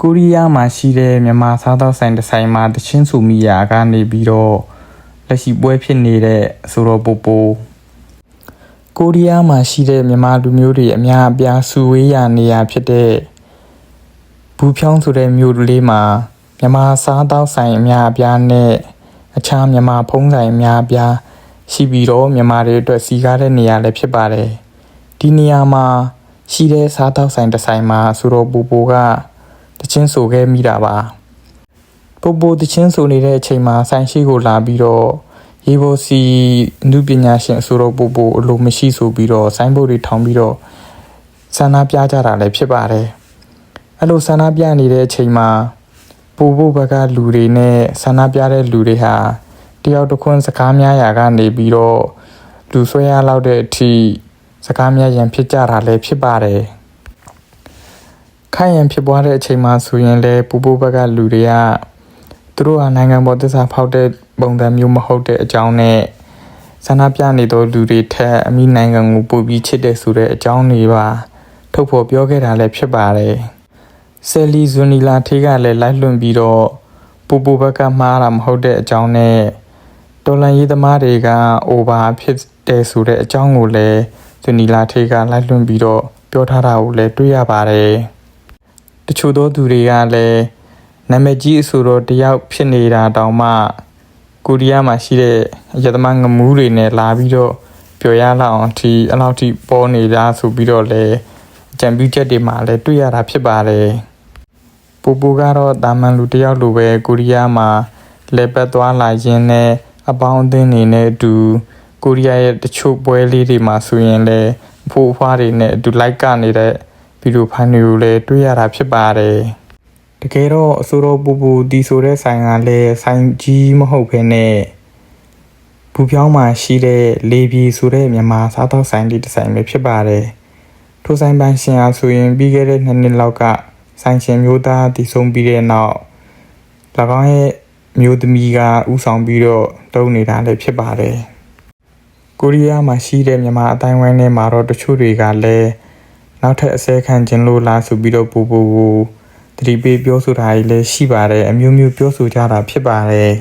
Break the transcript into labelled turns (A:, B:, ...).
A: ကိုရီးယားမှာရှိတဲ့မြန်မာစားသောက်ဆိုင်တစ်ဆိုင်မှာတချင်းစုမိယာကနေပြီးတော့လက်ရှိပွဲဖြစ်နေတဲ့ဆိုတော့ပိုပိုကိုရီးယားမှာရှိတဲ့မြန်မာလူမျိုးတွေအများအပြားစုဝေးရာနေရာဖြစ်တဲ့ဘူးဖြောင်းဆိုတဲ့မြို့လေးမှာမြန်မာစားသောက်ဆိုင်အများအပြားနဲ့အခြားမြန်မာဖုံးဆိုင်အများအပြားရှိပြီးတော့မြန်မာတွေအတွက်စီကားတဲ့နေရာလည်းဖြစ်ပါတယ်ဒီနေရာမှာရှိတဲ့စားသောက်ဆိုင်တစ်ဆိုင်မှာဆိုတော့ပိုပိုက တချင်းဆိုခဲ့မိတာပါပိုပိုတချင်းဆိုနေတဲ့အချိန်မှာဆိုင်ရှိကိုလာပြီးတော့ရေဘော်စီအမှုပညာရှင်ဆိုတော့ပိုပိုအလိုမရှိဆိုပြီးတော့ဆိုင်းဘုတ်တွေထောင်ပြီးတော့ဆန္ဒပြကြတာလည်းဖြစ်ပါတယ်အဲ့လိုဆန္ဒပြနေတဲ့အချိန်မှာပိုပိုဘက်ကလူတွေနဲ့ဆန္ဒပြတဲ့လူတွေဟာတယောက်တစ်ခွန်းစကားများရာကနေပြီးတော့လူဆွဲရလောက်တဲ့အထိစကားများရန်ဖြစ်ကြတာလည်းဖြစ်ပါတယ် ခိုင်ရန်ဖြစ်ပွားတဲ့အချိန်မှာဆိုရင်လည်းပူပူဘက်ကလူတွေကသူတို့ဟာနိုင်ငံပေါ်သစ္စာဖောက်တဲ့ပုံစံမျိုးမဟုတ်တဲ့အကြောင်းနဲ့ဆန္ဒပြနေသောလူတွေထက်အမိနိုင်ငံကိုပိုပြီးချစ်တဲ့ဆိုတဲ့အကြောင်းတွေပါထုတ်ဖော်ပြောခဲ့တာလည်းဖြစ်ပါတယ်ဆယ်လီဇူနီလာထေးကလည်းလိုက်လွန်ပြီးတော့ပူပူဘက်ကမှားတာမဟုတ်တဲ့အကြောင်းနဲ့တော်လန်ရေးသမားတွေကအိုဘာဖြစ်တယ်ဆိုတဲ့အကြောင်းကိုလည်းဇူနီလာထေးကလိုက်လွန်ပြီးတော့ပြောထားတာကိုလည်းတွေ့ရပါတယ် တချို့သောသူတွေကလည်းနာမည်ကြီးအဆိုတော်တယောက်ဖြစ်နေတာတောင်မှကိုရီးယားမှာရှိတဲ့ရသမားငမူးတွေနဲ့လာပြီးတော့ပြောရလောက်အောင်ဒီအလောက်ထိပေါ်နေတာဆိုပြီးတော့လည်းအကြံပြုချက်တွေမှာလည်းတွေ့ရတာဖြစ်ပါတယ်ပူပူကတော့တာမန်လူတယောက်လိုပဲကိုရီးယားမှာလက်ပတ်သွားလာရင်းနဲ့အပေါင်းအသင်းတွေနဲ့အတူကိုရီးယားရဲ့တချို့ပွဲလေးတွေမှာဆိုရင်လည်းအဖိုးအဖွားတွေနဲ့အတူလိုက်ကနေ ဗီဒီယိုဖိုင်တွေကိုလည်းတွေ့ရတာဖြစ်ပါတယ်။တကယ်တော့အဆိုတော်ပူပူဒီဆိုတဲ့ဆိုင်ကလည်းဆိုင်ကြီးမဟုတ်ဘဲနဲ့ဘူပြောင်းမှာရှိတဲ့လေပြည်ဆိုတဲ့မြန်မာစားသောက်ဆိုင်လေးတစ်ဆိုင်ပဲဖြစ်ပါတယ်။ထိုဆိုင်ပိုင်ရှင်အားဆိုရင်ပြီးခဲ့တဲ့နှစ်နှစ်လောက်ကဆိုင်ရှင်မျိုးသားတည်ဆုံပြီးတဲ့နောက်၎င်းရဲ့မျိုးသမီးကဥဆောင်ပြီးတော့တုံးနေတာလည်းဖြစ်ပါတယ်။ကိုရီးယားမှာရှိတဲ့မြန်မာအတိုင်းဝိုင်းထဲမှာတော့တချို့တွေကလည်း နောက်ထပ်အစဲခံခြင်းလို့လားဆိုပြီးတော့ပူပူကိုတတိပေးပြောဆိုတာကြီးလည်းရှိပါတယ်အမျိုးမျိုးပြောဆိုကြတာဖြစ်ပါတယ်